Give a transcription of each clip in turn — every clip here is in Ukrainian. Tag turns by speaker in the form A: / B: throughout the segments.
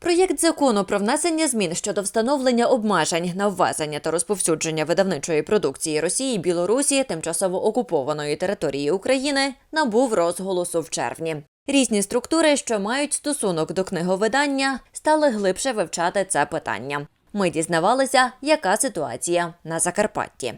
A: Проєкт закону про внесення змін щодо встановлення обмежень на ввезення та розповсюдження видавничої продукції Росії Білорусі тимчасово окупованої території України набув розголосу в червні. Різні структури, що мають стосунок до книговидання, стали глибше вивчати це питання. Ми дізнавалися, яка ситуація на Закарпатті.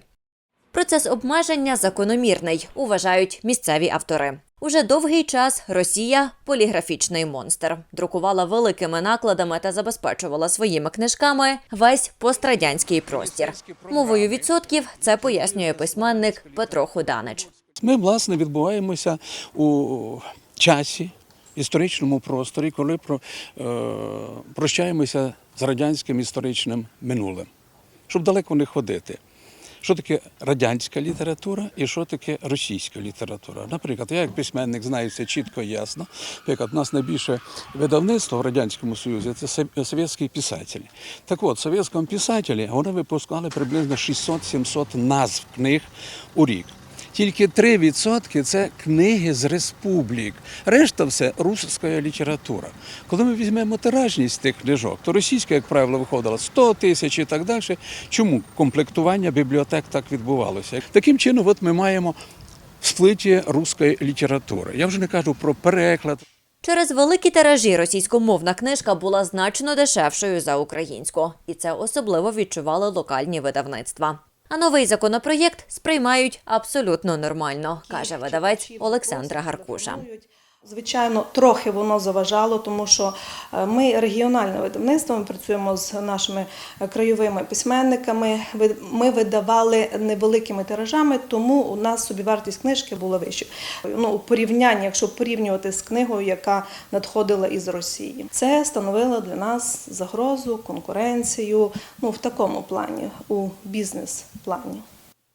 A: Процес обмеження закономірний, вважають місцеві автори. Уже довгий час Росія поліграфічний монстр, друкувала великими накладами та забезпечувала своїми книжками весь пострадянський простір. Мовою відсотків це пояснює письменник Петро Худанич.
B: Ми, власне, відбуваємося у часі, історичному просторі, коли про, е, прощаємося з радянським історичним минулим, щоб далеко не ходити. Що таке радянська література і що таке російська література? Наприклад, я як письменник знаю це чітко і ясно. Наприклад, у нас найбільше видавництво в Радянському Союзі це сов- совєтські писателі. Так от, совєтському писателі вони випускали приблизно 600-700 назв книг у рік. Тільки 3% це книги з республік. Решта все русська література. Коли ми візьмемо тиражність тих книжок, то російська, як правило, виходила 100 тисяч і так далі. Чому комплектування бібліотек так відбувалося? Таким чином, от ми маємо сплиття руської літератури. Я вже не кажу про переклад.
A: Через великі тиражі російськомовна книжка була значно дешевшою за українську, і це особливо відчували локальні видавництва. А новий законопроєкт сприймають абсолютно нормально, каже видавець Олександра Гаркуша.
C: Звичайно, трохи воно заважало, тому що е, ми регіональне видавництво, ми працюємо з нашими е, краєвими письменниками. Ми видавали невеликими тиражами, тому у нас собівартість книжки була вищою. Ну, у порівнянні, якщо порівнювати з книгою, яка надходила із Росії, це становило для нас загрозу, конкуренцію. Ну в такому плані, у бізнес-плані.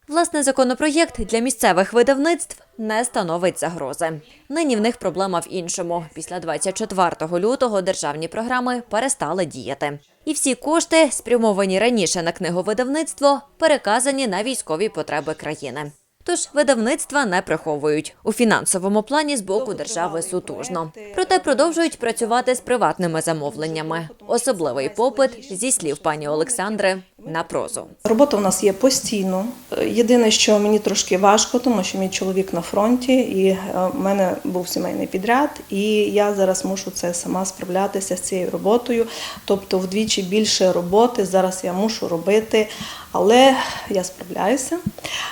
A: Власне, законопроєкт для місцевих видавництв не становить загрози. Нині в них проблема в іншому. Після 24 лютого державні програми перестали діяти. І всі кошти, спрямовані раніше на книговидавництво, переказані на військові потреби країни. Тож видавництва не приховують у фінансовому плані з боку держави сутужно. Проте продовжують працювати з приватними замовленнями. Особливий попит зі слів пані Олександри на прозу.
C: Робота у нас є постійно. Е, Єдине, що мені трошки важко, тому що мій чоловік на фронті, і е, в мене був сімейний підряд, і я зараз мушу це сама справлятися з цією роботою. Тобто вдвічі більше роботи зараз я мушу робити, але я справляюся.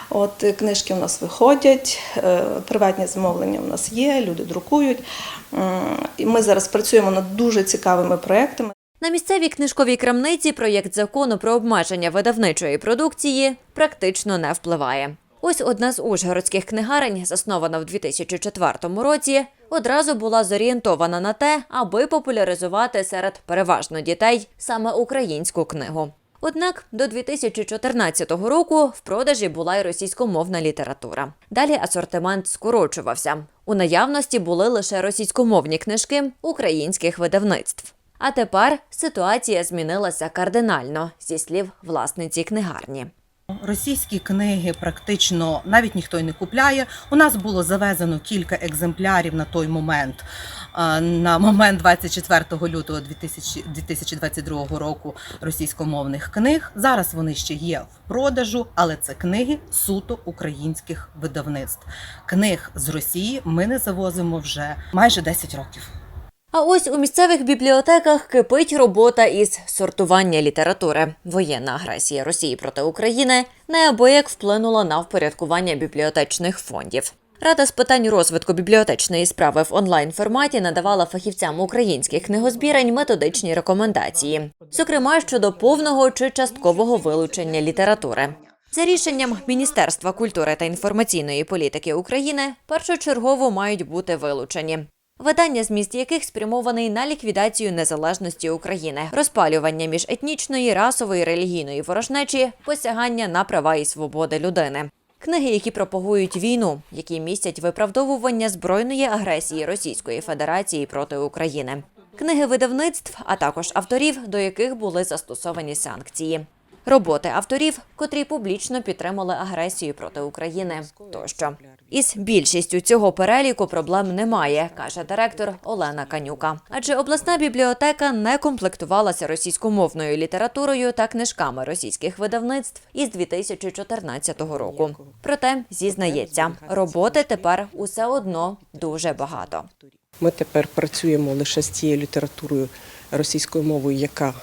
C: От е, книжки у нас виходять, приватні замовлення у нас є, люди друкують. Ми зараз працюємо над дуже цікавими проектами.
A: На місцевій книжковій крамниці проєкт закону про обмеження видавничої продукції практично не впливає. Ось одна з ужгородських книгарень, заснована в 2004 році, одразу була зорієнтована на те, аби популяризувати серед переважно дітей саме українську книгу. Однак до 2014 року в продажі була й російськомовна література. Далі асортимент скорочувався. У наявності були лише російськомовні книжки українських видавництв. А тепер ситуація змінилася кардинально, зі слів власниці книгарні.
D: Російські книги практично навіть ніхто й не купляє. У нас було завезено кілька екземплярів на той момент. На момент 24 лютого 2000 2022 року російськомовних книг. Зараз вони ще є в продажу, але це книги суто українських видавництв. Книг з Росії ми не завозимо вже майже 10 років.
A: А ось у місцевих бібліотеках кипить робота із сортування літератури. Воєнна агресія Росії проти України неабияк вплинула на впорядкування бібліотечних фондів. Рада з питань розвитку бібліотечної справи в онлайн форматі надавала фахівцям українських книгозбірень методичні рекомендації, зокрема щодо повного чи часткового вилучення літератури. За рішенням Міністерства культури та інформаційної політики України першочергово мають бути вилучені. Видання, зміст яких спрямований на ліквідацію незалежності України, розпалювання міжетнічної, расової, релігійної ворожнечі, посягання на права і свободи людини. Книги, які пропагують війну, які містять виправдовування збройної агресії Російської Федерації проти України, книги видавництв, а також авторів, до яких були застосовані санкції. Роботи авторів, котрі публічно підтримали агресію проти України. Тощо із більшістю цього переліку проблем немає, каже директор Олена Канюка. Адже обласна бібліотека не комплектувалася російськомовною літературою та книжками російських видавництв із 2014 року. Проте зізнається, роботи тепер усе одно дуже багато.
E: Ми тепер працюємо лише з тією літературою російською мовою, яка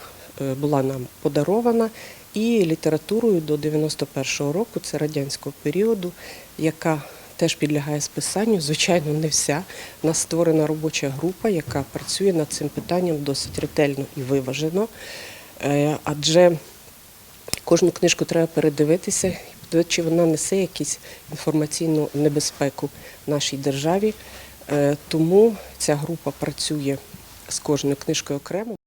E: е, була нам подарована, і літературою до 91-го року, це радянського періоду, яка теж підлягає списанню. Звичайно, не вся. У нас створена робоча група, яка працює над цим питанням досить ретельно і виважено. Е, Адже кожну книжку треба передивитися, чи вона несе якусь інформаційну небезпеку нашій державі. Е, Тому ця група працює з кожною книжкою окремо.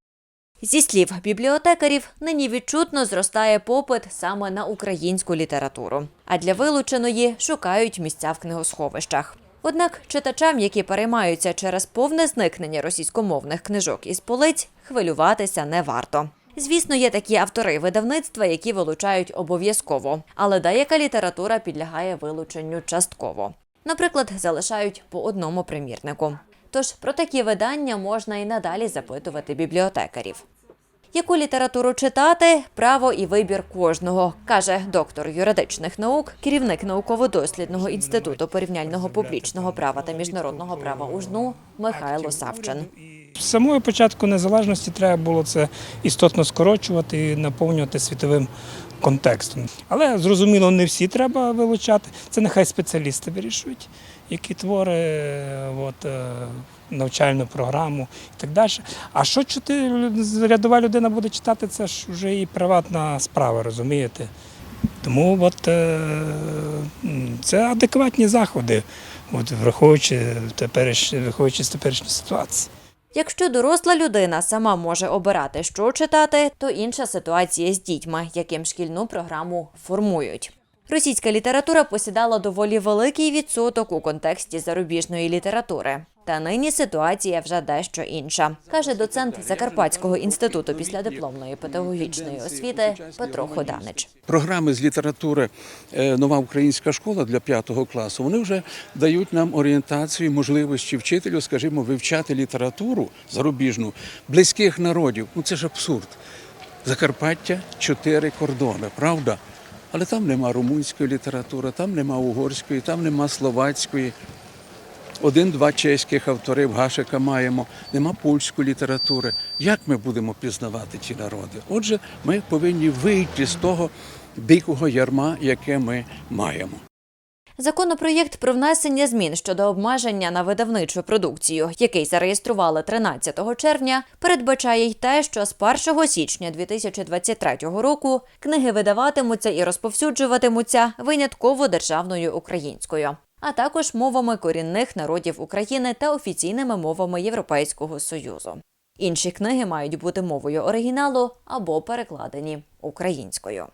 A: Зі слів бібліотекарів, нині відчутно зростає попит саме на українську літературу, а для вилученої шукають місця в книгосховищах. Однак читачам, які переймаються через повне зникнення російськомовних книжок із полиць, хвилюватися не варто. Звісно, є такі автори видавництва, які вилучають обов'язково, але деяка література підлягає вилученню частково. Наприклад, залишають по одному примірнику. Тож про такі видання можна і надалі запитувати бібліотекарів. Яку літературу читати право і вибір кожного, каже доктор юридичних наук, керівник науково-дослідного інституту порівняльного публічного права та міжнародного права УЖНУ Михайло Савчин.
F: З самого початку незалежності треба було це істотно скорочувати і наповнювати світовим контекстом. Але зрозуміло, не всі треба вилучати. Це нехай спеціалісти вирішують, які твори, от, е, навчальну програму і так далі. А що чити, рядова людина буде читати, це ж вже і приватна справа, розумієте? Тому от, е, це адекватні заходи, от, враховуючи, теперіш, враховуючи з теперішньої ситуації.
A: Якщо доросла людина сама може обирати, що читати, то інша ситуація з дітьми, яким шкільну програму формують. Російська література посідала доволі великий відсоток у контексті зарубіжної літератури. Та нині ситуація вже дещо інша, каже доцент Закарпатського інституту післядипломної педагогічної освіти Петро Ходанич.
B: Програми з літератури е, Нова українська школа для п'ятого класу вони вже дають нам орієнтацію, можливості вчителю, скажімо, вивчати літературу зарубіжну близьких народів. Ну це ж абсурд. Закарпаття чотири кордони, правда? Але там нема румунської літератури, там нема угорської, там нема словацької. Один-два чеських авторів Гашика маємо, нема польської літератури. Як ми будемо пізнавати ті народи? Отже, ми повинні вийти з того дикого ярма, яке ми маємо.
A: Законопроєкт про внесення змін щодо обмеження на видавничу продукцію, який зареєстрували 13 червня, передбачає й те, що з 1 січня 2023 року книги видаватимуться і розповсюджуватимуться винятково державною українською, а також мовами корінних народів України та офіційними мовами Європейського союзу. Інші книги мають бути мовою оригіналу або перекладені українською.